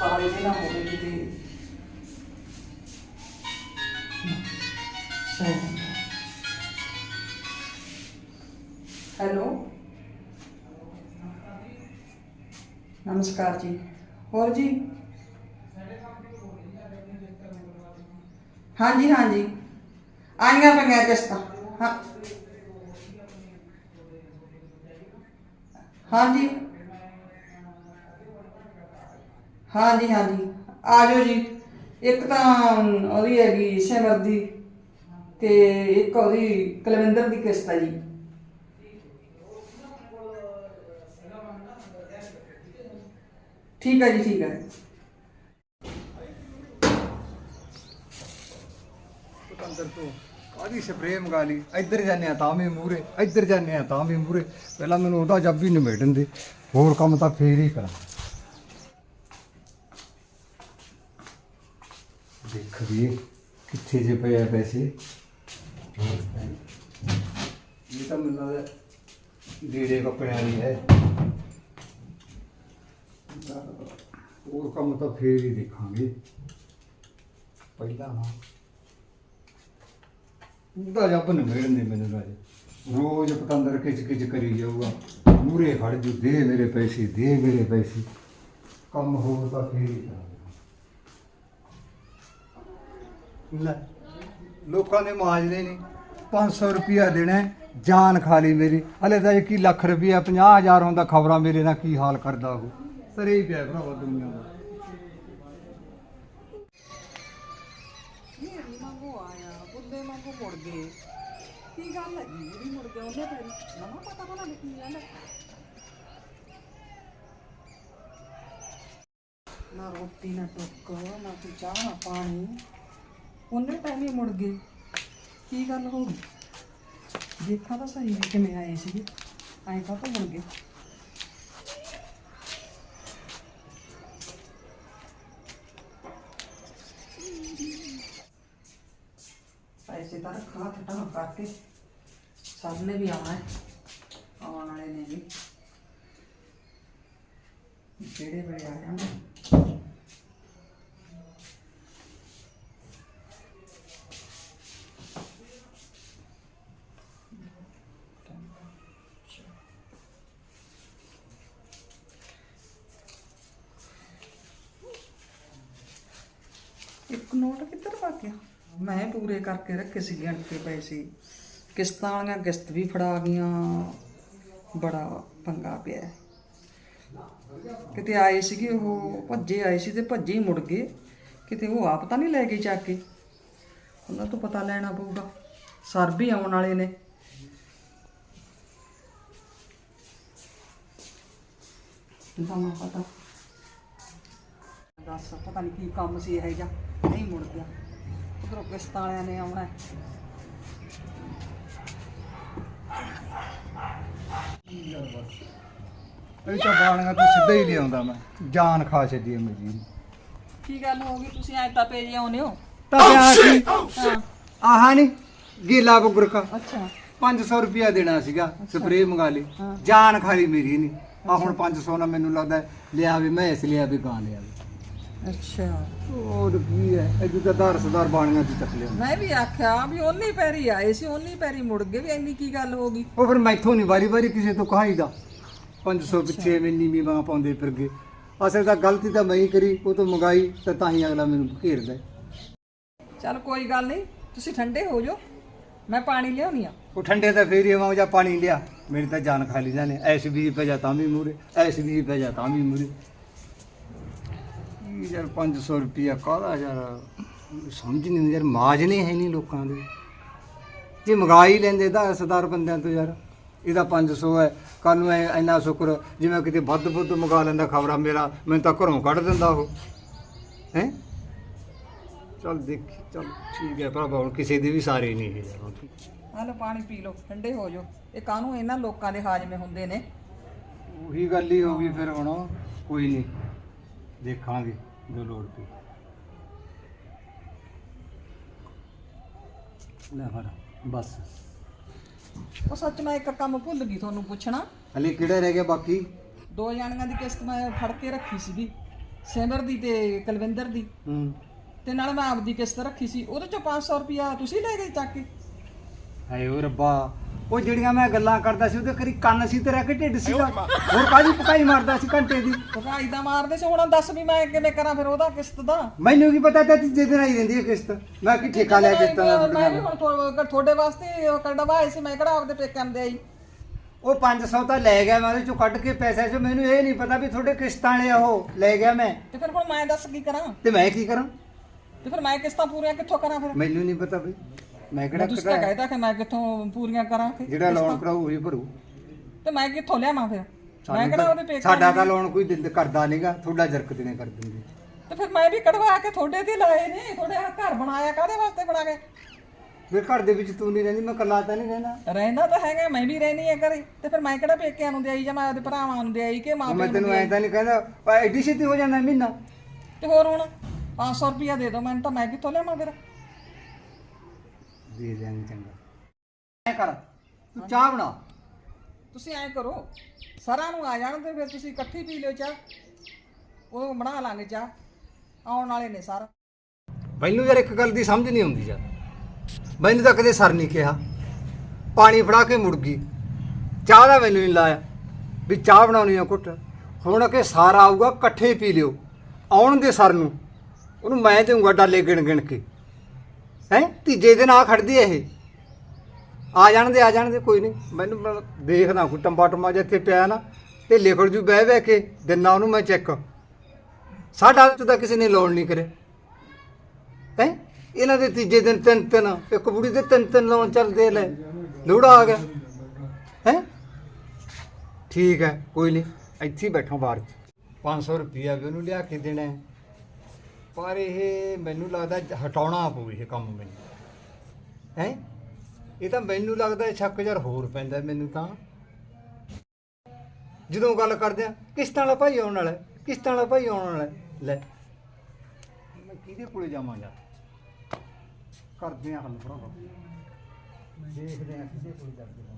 ਇਸ ਪਾਰੇ ਦੇ ਨਾ ਹੋਵੇ ਕਿਤੇ ਹੈਲੋ ਨਮਸਕਾਰ ਜੀ ਹੋਰ ਜੀ ਹਾਂਜੀ ਹਾਂਜੀ ਆਈਆਂ ਪਈਆਂ ਕਿਸ਼ਤਾਂ ਹਾਂ ਹਾਂਜੀ ਹਾਂਜੀ ਹਾਂਜੀ। ਆ ਜਾਓ ਜੀ। ਇੱਕ ਤਾਂ ਉਹਦੀ ਹੈਗੀ ਸਿਮਰ ਦੀ ਤੇ ਇੱਕ ਉਹਦੀ ਕੁਲਵਿੰਦਰ ਦੀ ਕਿਸ਼ਤ ਹੈ ਜੀ। ਠੀਕ ਹੈ ਜੀ, ਠੀਕ ਹੈ ਅੰਦਰ ਤੋਂ। ਕਾਦੀ ਸਪਰੇਅ ਮੰਗਾ ਲਈ। ਇੱਧਰ ਜਾਂਦੇ ਆ ਤਾਂ ਵੀ ਮੂਰੇ ਇੱਧਰ ਜਾਂਦੇ ਆ ਤਾਂ ਵੀ ਮੂਰੇ ਪਹਿਲਾਂ ਮੈਨੂੰ ਉਹਦਾ ਜੱਬ ਵੀ ਨਿਬੇੜਨ ਦੇ। ਹੋਰ ਕੰਮ ਤਾਂ ਫੇਰ ਹੀ ਕਰਾਂ। ਦੇਖ ਵੀ ਕਿੱਥੇ ਜੇ ਪਏ ਆ ਪੈਸੇ? ਇਹ ਤਾਂ ਮੈਨੂੰ ਲੱਗਦਾ ਲੀੜੇ ਕੱਪੜਿਆਂ ਦੀ ਹੈ। ਹੋਰ ਕੰਮ ਤਾਂ ਫੇਰ ਹੀ ਦੇਖਾਂਗੇ। ਪਹਿਲਾਂ ਹਾਂ। ਉਹਦਾ ਜੱਬ ਨਿਬੇੜਨ ਦੇ ਮੈਨੂੰ ਰਾਜੇ ਰੋਜ਼ ਪਤੰਦਰ ਕਿਚ ਕਿਚ ਕਰੀ ਜਾਊਗਾ। ਮੂਰੇ ਖੜ ਜੂ, ਦੇ ਮੇਰੇ ਪੈਸੇ, ਦੇ ਮੇਰੇ ਪੈਸੇ। ਕੰਮ ਹੋਰ ਤਾਂ ਫੇਰ ਹੀ ਕਰਾਂਗੇ। ਲੈ ਲੋਕਾਂ ਦੇ ਮਾਜਦੇ ਨੇ। 500 ਰੁਪਿਆ ਦੇਣਾ ਹੈ, ਜਾਨ ਖਾ ਲਈ ਮੇਰੀ। ਹਲੇ ਤਾਂ 1 ਲੱਖ ਰੁਪਿਆ 50000 ਹੁੰਦਾ ਖਬਰਾਂ ਮੇਰੇ ਨਾਲ ਕੀ ਹਾਲ ਕਰਦਾ ਉਹ। ਸਰੇ ਹੀ ਪਿਆ ਭਰਾਵਾ ਦੁਨੀਆ ਦਾ। ਮੇਰੀ ਮੰਗੋ ਆਇਆ ਬੁੱਧੇ ਮੰਗੋ ਮੁੜ ਗਏ। ਕੀ ਗੱਲ ਹੈ? ਜੀ ਮੇਰੀ ਮੁੜ ਗਏ ਉਹਨੇ ਤੇਰੀ ਨਵਾਂ ਪਤਾ ਪਤਾ ਨਹੀਂ ਕੀ ਗੱਲ ਹੈ। ਨਾ ਰੋਟੀ ਨਾ ਟੁੱਕ ਨਾ ਕੋਈ ਚਾਹ ਨਾ ਪਾਣੀ। ਉਹਨੇ ਟਾਈਮ ਹੀ ਮੁੜ ਗਏ। ਕੀ ਗੱਲ ਹੋ ਗਈ? ਦੇਖਾ ਤਾਂ ਸਹੀ ਵੀ ਕਿਵੇਂ ਆਏ ਸੀਗੇ। ਐਂ ਕਾ ਮੁੜ ਗਏ। ਪੈਸੇ ਤਾਂ ਰੱਖਣਾ ਠਟਾ ਕਰਕੇ ਸਭ ਨੇ ਵੀ ਆਉਣਾ ਹੈ। ਆਉਣ ਵਾਲੇ ਨੇ ਵੀ। ਜਿਹੜੇ ਵੇਲੇ ਆ ਜਾਣਗੇ ਨੋਟ ਕਿੱਧਰ ਪਾ ਗਿਆ? ਮੈਂ ਪੂਰੇ ਕਰਕੇ ਰੱਖੇ ਸੀ ਗਿਣ ਕੇ ਪੈਸੇ ਕਿਸ਼ਤਾਂ ਵਾਲੀਆਂ ਕਿਸ਼ਤ ਵੀ ਫੜਾ ਗਈਆਂ। ਬੜਾ ਪੰਗਾ ਪਿਆ ਕਿਤੇ ਆਏ ਸੀਗੇ ਉਹ, ਭੱਜੇ ਆਏ ਸੀ ਤੇ ਭੱਜੇ ਹੀ ਮੁੜ ਗਏ। ਕਿਤੇ ਉਹ ਆਪ ਤਾਂ ਨਹੀਂ ਲੈ ਗਏ ਚੱਕ ਕੇ? ਉਹਨਾਂ ਤੋਂ ਪਤਾ ਲੈਣਾ ਪਊਗਾ। ਸਰ ਵੀ ਆਉਣ ਵਾਲੇ ਨੇ। ਤੁਹਾਨੂੰ ਪਤਾ। ਦੱਸ, ਪਤਾ ਨਹੀਂ ਕੀ ਕੰਮ ਸੀ ਇਹ ਜਾਂ ਮੁੜ ਗਿਆ। ਉਧਰੋਂ ਕਿਸ਼ਤਾਂ ਵਾਲਿਆਂ ਨੇ ਆਉਣਾ। ਹੈ। ਇਹ ਤਾਂ ਬਾਣੀਆਂ ਤੋਂ ਸਿੱਧਾ ਹੀ ਲਿਆਉਂਦਾ ਮੈਂ। ਜਾਨ ਖਾ ਛੱਡੀ ਹੈ ਮੇਰੀ ਕੀ ਗੱਲ ਹੋ ਗਈ? ਤੁਸੀਂ ਐ ਤਾਂ ਪੇ ਆਉਨੇ ਹੋ। ਤਾਂ ਪਿਆ ਕੀ ਹਾਂ। ਆਹਾਂ ਨਹੀਂ ਗੀਲਾ ਬੁਗਰਕਾ ਅੱਛਾ। 500 ਰੁਪਿਆ ਦੇਣਾ ਸੀਗਾ ਸਪਰੇਅ ਮੰਗਾ ਲਈ। ਹਾਂ। ਜਾਨ ਖਾਲੀ ਮੇਰੀ ਨਹੀਂ ਆ ਹੁਣ 500 ਨਾਲ ਮੈਨੂੰ ਲੱਗਦਾ ਹੈ, ਲਿਆ ਵੀ ਮੈਂ ਇਸ ਲਿਆ ਵੀ ਗਾਂ ਲਿਆ ਵੀ। ਅੱਛਾ। ਹੋਰ ਕੀ ਹੈ? ਇਹ ਤਾਂ ਦਰ ਸਦਾਰ ਬਾਣੀਆਂ ਚ ਚੱਕ ਲਿਆ ਮੈਂ ਵੀ ਆਖਿਆ ਵੀ ਉਹਨੀ ਪੈਰੀ ਆਏ ਸੀ ਉਹਨੀ ਪੈਰੀ ਮੁੜ ਗਏ ਵੀ ਇੰਨੀ ਕੀ ਗੱਲ ਹੋ ਗਈ? ਉਹ ਫਿਰ ਮੈਥੋਂ ਨਹੀਂ ਵਾਰੀ ਵਾਰੀ ਕਿਸੇ ਤੋਂ ਕਹਾਈਦਾ 500 ਪਿੱਛੇ ਮੈਂ ਨੀਵੀਂ ਬਾਂ ਪਾਉਂਦੇ ਫਿਰ ਗਏ ਅਸਲ ਤਾਂ ਗਲਤੀ ਤਾਂ ਮੈਂ ਹੀ ਕਰੀ ਉਹ ਤੋਂ ਮੰਗਾਈ ਤਾਂ ਤਾਂ ਹੀ ਅਗਲਾ ਮੈਨੂੰ ਘੇਰਦਾ ਹੈ। ਚੱਲ ਕੋਈ ਗੱਲ ਨਹੀਂ ਤੁਸੀਂ ਠੰਡੇ ਹੋ ਜਾਓ। ਮੈਂ ਪਾਣੀ ਲਿਆਉਣੀ ਆ। ਉਹ ਠੰਡੇ ਤਾਂ ਫੇਰ ਹੀ ਆਵਾਂ ਜਾਂ ਪਾਣੀ ਲਿਆ। ਮੇਰੀ ਤਾਂ ਜਾਨ ਖਾਲੀ ਜਾਣੇ ਐਸ ਵੀ ਪੈ ਜਾ ਤਾਂ ਵੀ ਮੂਰੇ ਐਸ ਵੀ ਪੈ ਜਾ ਤਾਂ ਵੀ ਮੂਰੇ। ਯਾਰ 500 ਰੁਪਿਆ ਕਾਹਦਾ ਯਾਰ? ਸਮਝ ਨਹੀਂ ਆਉਂਦੀ ਯਾਰ ਮਾਜ ਨਹੀਂ ਹੈ ਨਹੀਂ ਲੋਕਾਂ ਦੇ। ਜੇ ਮੰਗਾ ਹੀ ਲੈਂਦੇ ਤਾਂ ਸਰਦਾਰ ਬੰਦਿਆਂ ਤੋਂ ਯਾਰ ਇਹਦਾ 500 ਹੈ ਕੱਲ ਨੂੰ ਐ ਇੰਨਾ ਸ਼ੁਕਰ ਜਿਵੇਂ ਕਿਤੇ ਵੱਧ ਵੱਧ ਮੰਗਾ ਲੈਂਦਾ ਖਬਰਾਂ ਮੇਰਾ ਮੈਨੂੰ ਤਾਂ ਘਰੋਂ ਕੱਢ ਦਿੰਦਾ ਉਹ। ਹੈ? ਚੱਲ ਦੇਖ ਚੱਲ ਠੀਕ ਹੈ ਭਰਾ ਹੁਣ ਕਿਸੇ ਦੇ ਵੀ ਸਾਰੇ ਨਹੀਂ ਇਹ ਯਾਰ। ਆ ਲਓ ਪਾਣੀ ਪੀ ਲਓ ਠੰਡੇ ਹੋ ਜਾਓ। ਇਹ ਕਾਹਨੂੰ ਇਹਨਾਂ ਲੋਕਾਂ ਦੇ ਹਾਜਮੇ ਹੁੰਦੇ ਨੇ? ਉਹੀ ਗੱਲ ਹੀ ਹੋ ਗਈ ਫਿਰ ਹੁਣ ਕੋਈ ਨਹੀਂ ਦੇਖਾਂਗੇ। ਜੋ ਲੋੜ ਪਈ। ਲੈ ਫੜ ਬਸ। ਉਹ ਸੱਚ ਮੈਂ ਇੱਕ ਕੰਮ ਭੁੱਲ ਗਈ ਤੁਹਾਨੂੰ ਪੁੱਛਣਾ। ਹਲੇ ਕਿਹੜਾ ਰਹਿ ਗਿਆ ਬਾਕੀ? ਦੋ ਜਾਣੀਆਂ ਦੀ ਕਿਸ਼ਤ ਮੈਂ ਫੜ ਕੇ ਰੱਖੀ ਸੀਗੀ ਸਿਮਰ ਦੀ ਤੇ ਕੁਲਵਿੰਦਰ ਦੀ। ਹੂੰ। ਤੇ ਨਾਲ ਮੈਂ ਆਪਦੀ ਕਿਸ਼ਤ ਰੱਖੀ ਸੀ ਉਹਦੇ ਚੋਂ 500 ਰੁਪਿਆ ਤੁਸੀਂ ਲੈ ਗਏ ਚੱਕ ਕੇ। ਹਾਏ ਓ ਰੱਬਾ। ਉਹ ਜਿਹੜੀਆਂ ਮੈਂ ਗੱਲਾਂ ਕਰਦਾ ਸੀ ਉਹਦੇ ਕਰੀ ਕੰਨ ਸੀ ਤੇ ਰਹਿ ਕੇ ਢਿੱਡ ਸੀਗਾ। ਹੋਰ ਕਾਹਦੀ ਪਕਾਈ ਮਾਰਦਾ ਸੀ ਘੰਟੇ ਦੀ? ਪਕਾਈ ਦਾ ਮਾਰਦੇ ਸੀ ਹੁਣ ਦੱਸ ਵੀ ਮੈਂ ਕਿਵੇਂ ਕਰਾਂ ਫਿਰ ਉਹਦਾ ਕਿਸ਼ਤ ਦਾ? ਮੈਨੂੰ ਕੀ ਪਤਾ ਤੇ ਤੀਜੇ ਦਿਨ ਆਈ ਰਹਿੰਦੀ ਹੈ ਕਿਸ਼ਤ। ਮੈਂ ਕਿ ਠੇਕਾ ਲਿਆ ਕਿਸ਼ਤਾਂ ਦਾ ਮੈਂ ਵੀ ਤੁਹਾਡੇ ਹੁਣ ਤੁਹਾਡੇ ਵਾਸਤੇ ਉਹ ਕਢਵਾਏ ਸੀ ਮੈਂ ਕਿਹੜਾ ਆਪਦੇ ਪੇਕਿਆਂ ਦੇ ਆਈ? ਉਹ 500 ਤਾਂ ਲੈ ਗਿਆ ਮੈਂ ਉਹਦੇ ਚੋਂ ਕੱਢ ਕੇ ਪੈਸੇ ਚੋਂ ਮੈਨੂੰ ਇਹ ਨਹੀਂ ਪਤਾ ਵੀ ਤੁਹਾਡੇ ਕਿਸ਼ਤਾਂ ਵਾਲੇ ਆ ਉਹ ਲੈ ਗਿਆ ਮੈਂ। ਤੇ ਫਿਰ ਹੁਣ ਮੈਂ ਦੱਸ ਕੀ ਕਰਾਂ? ਤੇ ਮੈਂ ਕੀ ਕਰਾਂ? ਤੇ ਫਿਰ ਮੈਂ ਕਿਸ਼ਤਾਂ ਪੂਰੀਆਂ ਕਿੱਥੋਂ ਕਰਾਂ ਫਿਰ? ਮੈਨੂੰ ਨਹੀਂ ਪਤਾ ਬਈ। ਮੈਂ ਕਿਹੜਾ ਤੁਸੀਂ ਤਾਂ? ਕਹਿਦਾ ਕਿ ਮੈਂ ਕਿੱਥੋਂ ਪੂਰੀਆਂ ਕਰਾਂ ਫਿਰ ਜਿਹੜਾ ਲੋਨ ਕਰਾਉ ਉਹੀ ਭਰੂ। ਤੇ ਮੈਂ ਕਿੱਥੋਂ ਲਿਆਵਾਂ ਫਿਰ? ਮੈਂ ਸਾਨੂੰ ਕਿਹੜਾ ਤਾਂ- ਉਹਦੇ ਪੇਕਿਆਂ ਸਾਡਾ ਤਾਂ ਲੋਨ ਕੋਈ ਦਿਲ ਕਰਦਾ ਨਹੀਂਗਾ ਤੁਹਾਡਾ ਜਰਕ ਦਿਨੇ ਕਰ ਦਿੰਦੇ। ਤੇ ਫਿਰ ਮੈਂ ਵੀ ਕਢਵਾ ਕੇ ਤੁਹਾਡੇ ਤੇ ਲਾਏ ਨੇ ਤੁਹਾਡੇ ਆਹ ਘਰ ਬਣਾਇਆ ਕਾਹਦੇ ਵਾਸਤੇ ਬਣਾ ਕੇ? ਵੀ ਘਰ ਦੇ ਵਿੱਚ ਤੂੰ ਨਹੀਂ ਰਹਿੰਦੀ ਮੈਂ ਇਕੱਲਾ ਤਾਂ ਨਹੀਂ ਰਹਿੰਦਾ। ਰਹਿੰਦਾ ਤਾਂ ਹੈਗਾ ਮੈਂ ਵੀ ਰਹਿਣੀ ਹੈ ਘਰੇ। ਤੇ ਫਿਰ ਮੈਂ ਕਿਹੜਾ ਪੇਕਿਆਂ ਨੂੰ ਦੇਈ ਜਾਂ ਮੈਂ ਆਪਦੇ ਭਰਾਵਾਂ ਨੂੰ ਦੇਈ ਕਿ ਮਾਂ ਮੈਂ ਪਿਓ ਨੂੰ ਤੈਨੂੰ ਐਂ ਤਾਂ ਨਹੀਂ ਕਹਿੰਦਾ ਪਰ ਐਡੀ ਛੇਤੀ ਹੋ ਜਾਂਦਾ ਮਹੀਨਾ। ਤੇ ਹੋਰ ਹੁਣ 500 ਰੁਪਇਆ ਦੇ ਦਿਓ ਮੈਨੂੰ ਤਾਂ ਮੈਂ ਕਿੱਥੋਂ ਲਿਆਵਾਂ ਫਿਰ? ਦੇ ਦਿਆਂਗੇ ਚੰਗਾ। ਐ ਕਰ ਤੂੰ ਚਾਹ ਬਣਾ। ਤੁਸੀਂ ਐਂ ਕਰੋ ਸਾਰਿਆਂ ਨੂੰ ਆ ਜਾਣ ਤੇ ਫਿਰ ਤੁਸੀਂ ਇਕੱਠੀ ਪੀ ਲਿਓ ਚਾਹ। ਉਹ ਬਣਾ ਲਾਂਗੇ ਚਾਹ ਆਉਣ ਵਾਲੇ ਨੇ ਸਾਰਾ। ਮੈਨੂੰ ਯਾਰ ਇੱਕ ਗੱਲ ਦੀ ਸਮਝ ਨਹੀਂ ਆਉਂਦੀ ਯਾਰ। ਮੈਨੂੰ ਤਾਂ ਕਦੇ ਸਰ ਨਹੀਂ ਕਿਹਾ। ਪਾਣੀ ਫੜਾ ਕੇ ਮੁੜ ਗਈ। ਚਾਹ ਦਾ ਮੈਨੂੰ ਨਹੀਂ ਲਾਇਆ। ਵੀ ਚਾਹ ਬਣਾਉਣੀ ਆ ਕੁੱਟ ਹੁਣ ਕਿ ਸਾਰਾ ਆਊਗਾ ਇਕੱਠੇ ਪੀ ਲਿਓ। ਆਉਣ ਦੇ ਸਰ ਨੂੰ। ਉਹਨੂੰ ਮੈਂ ਦੇਊਂਗਾ ਡਾਲੇ ਗਿਣ ਗਿਣ ਕੇ। ਹੈ? ਤੀਜੇ ਦਿਨ ਆ ਖੜਦੀ ਐ ਇਹ। ਆ ਜਾਣ ਦੇ ਆ ਜਾਣ ਦੇ ਕੋਈ ਨਹੀਂ। ਮੈਨੂੰ ਮੈਂ ਦੇਖਦਾ ਕੋਈ ਟੰਬਾ ਟੰਬਾ ਜਿੱਥੇ ਪਿਆ ਨਾ, ਤੇ ਲਿਖੜ ਜੂ ਬਹਿ ਬਹਿ ਕੇ, ਦਿਨਾ ਉਹਨੂੰ ਮੈਂ ਚੈੱਕ। ਸਾਡਾ ਚ ਤਾਂ ਕਿਸੇ ਨੇ ਲੋੜ ਨਹੀਂ ਕਰੇ ਹੈ? ਇਹਨਾਂ ਦੇ ਤੀਜੇ ਦਿਨ ਤਿੰਨ ਤਿੰਨ, ਇੱਕ ਬੁੜੀ ਦੇ ਤਿੰਨ ਤਿੰਨ ਲੋਨ ਚੱਲਦੇ ਲੈ ਲੋੜਾ ਆ ਗਿਆ। ਹੈ? ਠੀਕ ਹੈ, ਕੋਈ ਨਹੀਂ। ਇੱਥੇ ਹੀ ਬੈਠਾ ਬਾਹਰ। 500 ਰੁਪਿਆ ਵੀ ਉਹਨੂੰ ਲਿਆ ਕੇ ਦੇਣਾ ਪਰ ਇਹ ਮੈਨੂੰ ਲੱਗਦਾ ਹਟਾਉਣਾ ਪਊ ਇਹ ਕੰਮ ਮੈਨੂੰ। ਹੈ? ਇਹ ਤਾਂ ਮੈਨੂੰ ਲੱਗਦਾ ਛੱਕ ਜਰ ਹੋਰ ਪੈਂਦਾ ਮੈਨੂੰ ਤਾਂ। ਜਦੋਂ ਗੱਲ ਕਰਦੇ ਆ ਕਿਸ਼ਤਾਂ ਵਾਲਾ ਭਾਈ ਆਉਣ ਵਾਲਾ ਹੈ, ਕਿਸ਼ਤਾਂ ਵਾਲਾ ਭਾਈ ਆਉਣ ਵਾਲਾ ਲੈ। ਮੈਂ ਕਿਹਦੇ ਕੋਲੇ ਜਾਵਾਂ ਯਾਰ ਕਰਦੇ ਆ ਹੱਲ ਭਰਾਵਾ। ਦੇਖਦੇ ਆ ਕਿਹਦੇ ਕੋਲੇ ਜਾਂਦੇ ਹਾਂ